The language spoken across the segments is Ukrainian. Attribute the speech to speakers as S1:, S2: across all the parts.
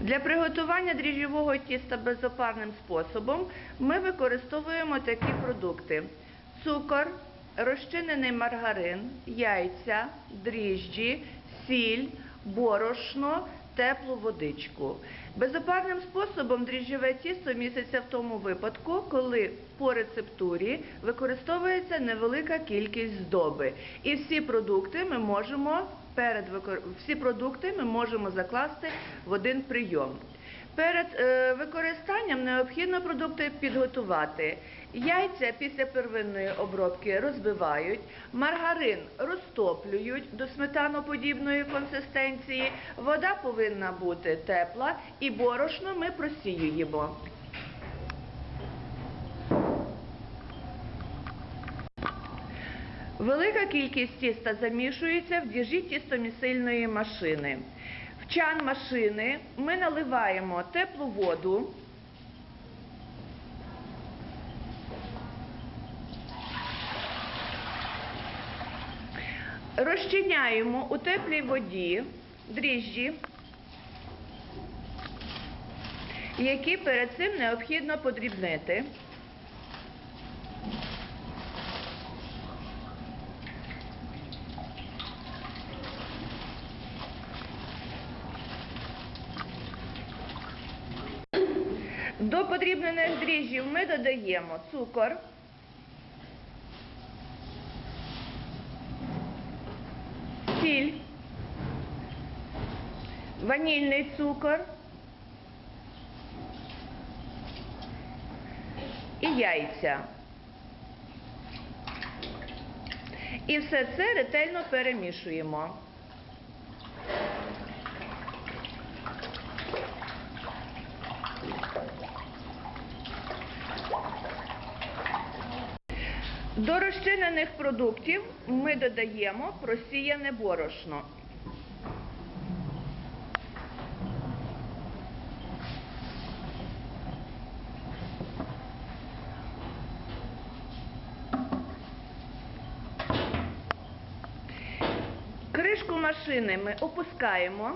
S1: Для приготування дріжджового тіста безопарним способом ми використовуємо такі продукти: цукор, розчинений маргарин, яйця, дріжджі, сіль, борошно, теплу водичку. Безопарним способом дріжджове тісто міститься в тому випадку, коли по рецептурі використовується невелика кількість здоби. І всі продукти ми можемо перед всі продукти ми можемо закласти в один прийом. Перед е, використанням необхідно продукти підготувати. Яйця після первинної обробки розбивають, маргарин розтоплюють до сметаноподібної консистенції, вода повинна бути тепла і борошно ми просіюємо. Велика кількість тіста замішується в діжі тістомісильної машини. В чан машини ми наливаємо теплу воду. Розчиняємо у теплій воді дріжджі, які перед цим необхідно подрібнити. До подрібнених дріжджів ми додаємо цукор, сіль, ванільний цукор і яйця. І все це ретельно перемішуємо. До розчинених продуктів ми додаємо просіяне борошно. Кришку машини ми опускаємо,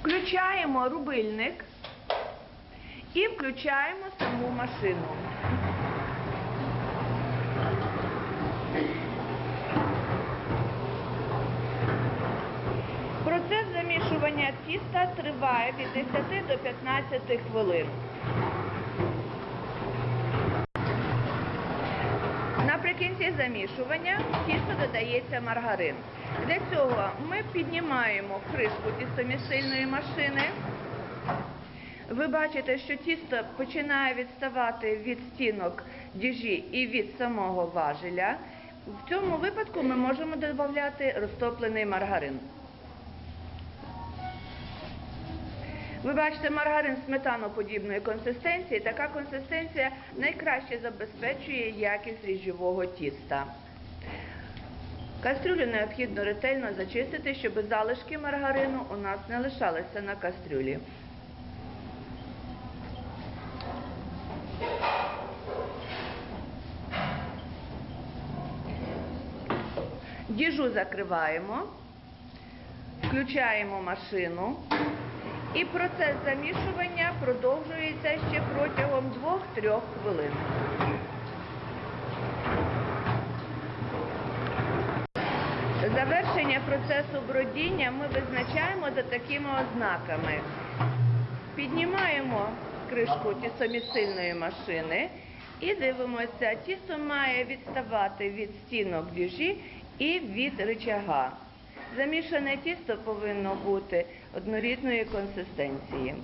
S1: включаємо рубильник і включаємо саму машину. Процес замішування тіста триває від 10 до 15 хвилин. Наприкінці замішування тісто додається маргарин. Для цього ми піднімаємо кришку тістомісильної машини. Ви бачите, що тісто починає відставати від стінок діжі і від самого важеля. В цьому випадку ми можемо додати розтоплений маргарин. Ви бачите маргарин сметаноподібної консистенції. Така консистенція найкраще забезпечує якість ріжджового тіста. Кастрюлю необхідно ретельно зачистити, щоб залишки маргарину у нас не лишалися на кастрюлі. Діжу закриваємо, включаємо машину. І процес замішування продовжується ще протягом 2-3 хвилин. Завершення процесу бродіння ми визначаємо за такими ознаками. Піднімаємо кришку тістомісильної машини і дивимося, тісто має відставати від стінок діжі і від рычага. Замішане тісто повинно бути однорідної консистенції.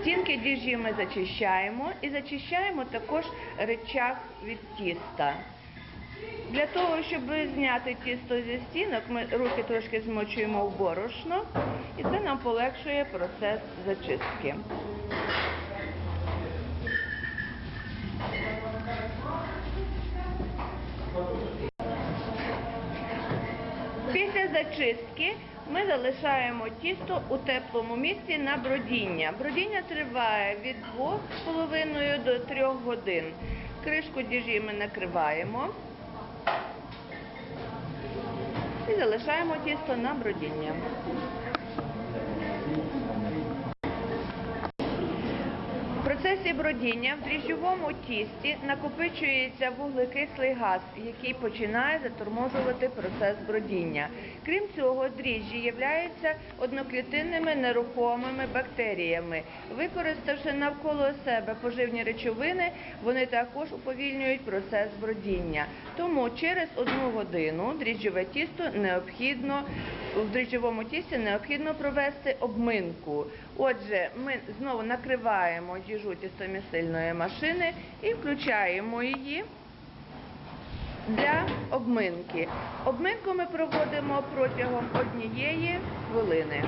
S1: Стінки діжі ми зачищаємо і зачищаємо також речах від тіста. Для того, щоб зняти тісто зі стінок, ми руки трошки змочуємо в борошно, і це нам полегшує процес зачистки. Після зачистки ми залишаємо тісто у теплому місці на бродіння. Бродіння триває від 2,5 до 3 годин. Кришку діжі ми накриваємо. і залишаємо тісто на бродіння. Процесі бродіння в дріжджовому тісті накопичується вуглекислий газ, який починає заторможувати процес бродіння. Крім цього, дріжджі являються одноклітинними нерухомими бактеріями. Використавши навколо себе поживні речовини, вони також уповільнюють процес бродіння. Тому через одну годину дріжджове тісто необхідно в дріжджовому тісті необхідно провести обминку. Отже, ми знову накриваємо діжу тістомісильної машини і включаємо її для обминки. Обминку ми проводимо протягом однієї хвилини.